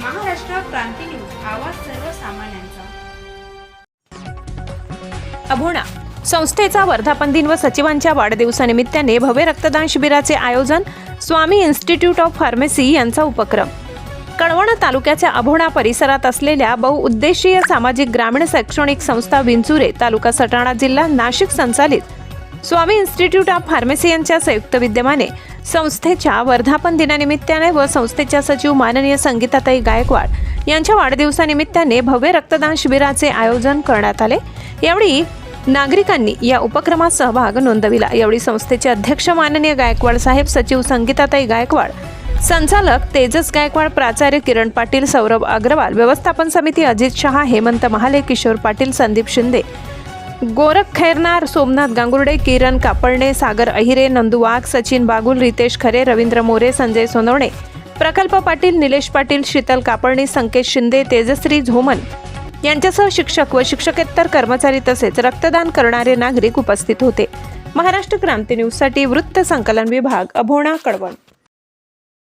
क्रांती news आवाज सर्वसामान्यांचा. अभोणा संस्थेचा वर्धापन दिन व सचिवांच्या वाढदिवसानिमित्ताने भव्य रक्तदान शिबिराचे आयोजन स्वामी इन्स्टिट्यूट ऑफ फार्मसी यांचा उपक्रम. कळवण तालुक्याच्या अभोणा परिसरात असलेल्या बहुउद्देशीय सामाजिक ग्रामीण शैक्षणिक संस्था विंचुरे तालुका सटाणा जिल्हा नाशिक संचालित स्वामी इन्स्टिट्यूट ऑफ फार्मसी यांच्या संयुक्त विद्यमाने संस्थेच्या वर्धापन दिनानिमित्ताने व संस्थेच्या सचिव माननीय संगीताताई गायकवाड यांच्या वाढदिवसानिमित्ताने भव्य रक्तदान शिबिराचे आयोजन करण्यात आले. यावेळी नागरिकांनी या उपक्रमात सहभाग नोंदविला. यावेळी संस्थेचे अध्यक्ष माननीय गायकवाड साहेब सचिव संगीताताई गायकवाड संचालक तेजस गायकवाड प्राचार्य किरण पाटील सौरभ अग्रवाल व्यवस्थापन समिती अजित शहा हेमंत महाले किशोर पाटील संदीप शिंदे गोरख खैरनार सोमनाथ गांगुर्डे किरण कापडणे सागर अहिरे नंदू वाघ सचिन बागुल रितेश खरे रवींद्र मोरे संजय सोनवणे प्रकल्प पाटील निलेश पाटील शीतल कापडणे संकेत शिंदे तेजश्री झोमन यांच्यासह शिक्षक व शिक्षकेतर कर्मचारी तसेच रक्तदान करणारे नागरिक उपस्थित होते. महाराष्ट्र क्रांती न्यूजसाठी वृत्त संकलन विभाग अभोणा कळवण.